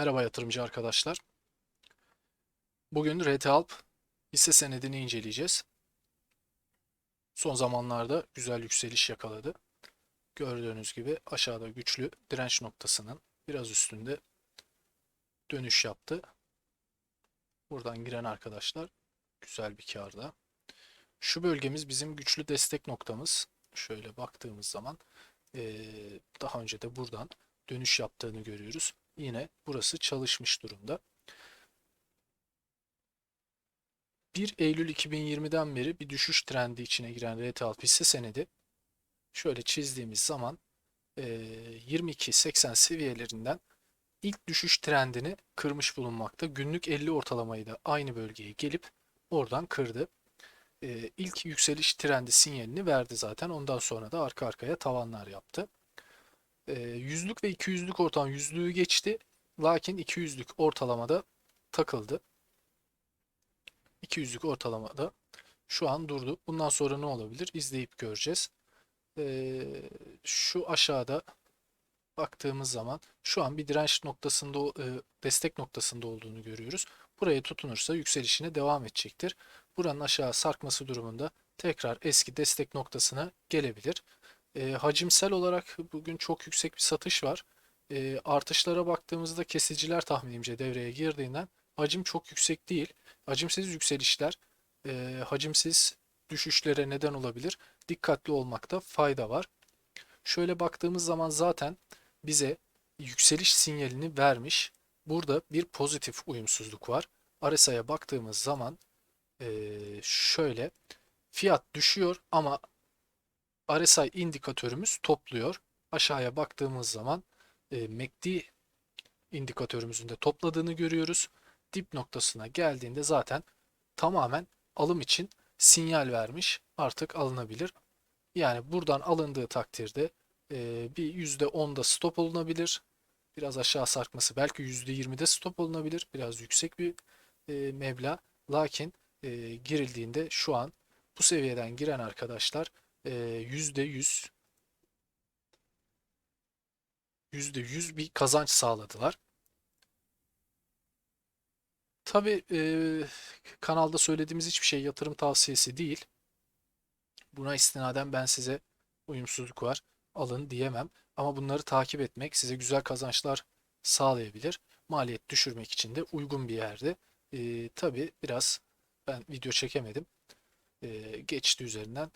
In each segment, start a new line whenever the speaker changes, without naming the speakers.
Merhaba yatırımcı arkadaşlar. Bugün RT hisse senedini inceleyeceğiz. Son zamanlarda güzel yükseliş yakaladı. Gördüğünüz gibi aşağıda güçlü direnç noktasının biraz üstünde dönüş yaptı. Buradan giren arkadaşlar güzel bir karda. Şu bölgemiz bizim güçlü destek noktamız. Şöyle baktığımız zaman daha önce de buradan dönüş yaptığını görüyoruz. Yine burası çalışmış durumda. 1 Eylül 2020'den beri bir düşüş trendi içine giren RT Alp hisse senedi şöyle çizdiğimiz zaman eee 22.80 seviyelerinden ilk düşüş trendini kırmış bulunmakta. Günlük 50 ortalamayı da aynı bölgeye gelip oradan kırdı. Eee ilk yükseliş trendi sinyalini verdi zaten. Ondan sonra da arka arkaya tavanlar yaptı. Eee, yüzlük ve 200'lük ortalama yüzlüğü geçti. Lakin 200'lük ortalamada takıldı. 200'lük ortalamada şu an durdu. Bundan sonra ne olabilir? İzleyip göreceğiz. Eee, şu aşağıda baktığımız zaman şu an bir direnç noktasında, e, destek noktasında olduğunu görüyoruz. Buraya tutunursa yükselişine devam edecektir. Buranın aşağı sarkması durumunda tekrar eski destek noktasına gelebilir. E, hacimsel olarak bugün çok yüksek bir satış var. E, artışlara baktığımızda kesiciler tahminimce devreye girdiğinden hacim çok yüksek değil. Hacimsiz yükselişler e, hacimsiz düşüşlere neden olabilir. Dikkatli olmakta fayda var. Şöyle baktığımız zaman zaten bize yükseliş sinyalini vermiş. Burada bir pozitif uyumsuzluk var. RSI'ye baktığımız zaman eee, şöyle fiyat düşüyor ama RSI indikatörümüz topluyor. Aşağıya baktığımız zaman e, MACD indikatörümüzün de topladığını görüyoruz. Dip noktasına geldiğinde zaten tamamen alım için sinyal vermiş. Artık alınabilir. Yani buradan alındığı takdirde e, bir %10'da stop olunabilir. Biraz aşağı sarkması belki %20'de stop olunabilir. Biraz yüksek bir e, meblağ. Lakin e, girildiğinde şu an bu seviyeden giren arkadaşlar e, %100 %100 bir kazanç sağladılar. Tabii e, kanalda söylediğimiz hiçbir şey yatırım tavsiyesi değil. Buna istinaden ben size uyumsuzluk var, alın diyemem. Ama bunları takip etmek size güzel kazançlar sağlayabilir. Maliyet düşürmek için de uygun bir yerde. E, tabii biraz ben video çekemedim. E, geçti üzerinden.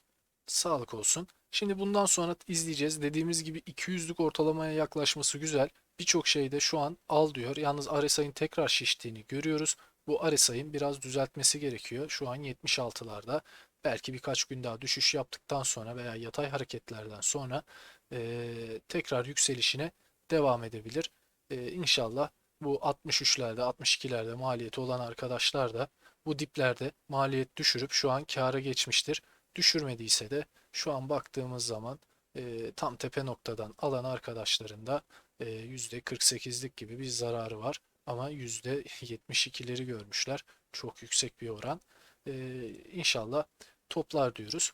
Sağlık olsun. Şimdi bundan sonra izleyeceğiz. Dediğimiz gibi 200'lük ortalamaya yaklaşması güzel. Birçok şeyde şu an al diyor. Yalnız RSI'nin tekrar şiştiğini görüyoruz. Bu RSI'nin biraz düzeltmesi gerekiyor. Şu an 76'larda. Belki birkaç gün daha düşüş yaptıktan sonra veya yatay hareketlerden sonra eee, tekrar yükselişine devam edebilir. Eee inşallah bu 63'lerde 62'lerde maliyeti olan arkadaşlar da bu diplerde maliyet düşürüp şu an kâra geçmiştir. Düşürmediyse de şu an baktığımız zaman e, tam tepe noktadan alan arkadaşların da e, %48'lik gibi bir zararı var. Ama %72'leri görmüşler. Çok yüksek bir oran. E, inşallah toplar diyoruz.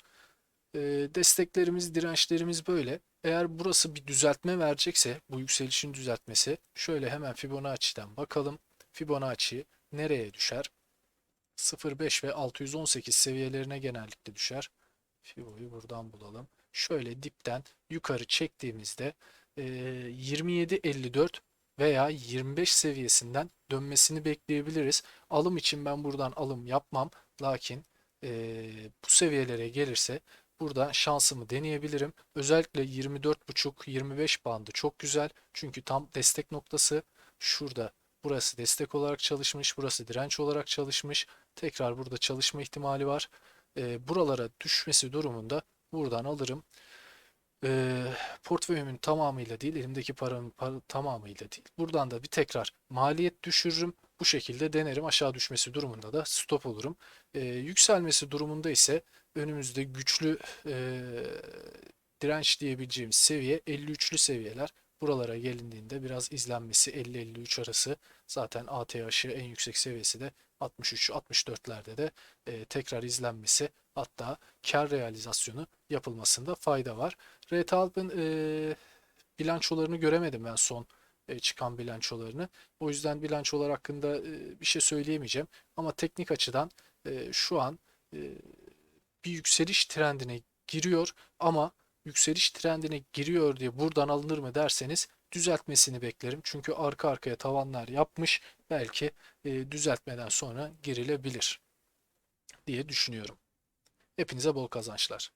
E, desteklerimiz, dirençlerimiz böyle. Eğer burası bir düzeltme verecekse, bu yükselişin düzeltmesi, şöyle hemen Fibonacci'den bakalım. Fibonacci nereye düşer? 0.5 ve 618 seviyelerine genellikle düşer. Fibo'yu buradan bulalım. Şöyle dipten yukarı çektiğimizde e, 27.54 veya 25 seviyesinden dönmesini bekleyebiliriz. Alım için ben buradan alım yapmam. Lakin bu seviyelere gelirse burada şansımı deneyebilirim. Özellikle 24.5-25 bandı çok güzel. Çünkü tam destek noktası şurada. Burası destek olarak çalışmış, burası direnç olarak çalışmış. Tekrar burada çalışma ihtimali var. E, buralara düşmesi durumunda buradan alırım. E, portföyümün tamamıyla değil, elimdeki paranın para, tamamıyla değil. Buradan da bir tekrar maliyet düşürürüm. Bu şekilde denerim. Aşağı düşmesi durumunda da stop olurum. E, yükselmesi durumunda ise önümüzde güçlü e, direnç diyebileceğimiz seviye 53'lü seviyeler. Buralara gelindiğinde biraz izlenmesi 50-53 arası zaten ATH'ı en yüksek seviyesi de 63-64'lerde de e, tekrar izlenmesi hatta kar realizasyonu yapılmasında fayda var. RT Alp'ın e, bilançolarını göremedim ben son e, çıkan bilançolarını. O yüzden bilançolar hakkında e, bir şey söyleyemeyeceğim. Ama teknik açıdan e, şu an e, bir yükseliş trendine giriyor ama yükseliş trendine giriyor diye buradan alınır mı derseniz düzeltmesini beklerim. Çünkü arka arkaya tavanlar yapmış. Belki e, düzeltmeden sonra girilebilir diye düşünüyorum. Hepinize bol kazançlar.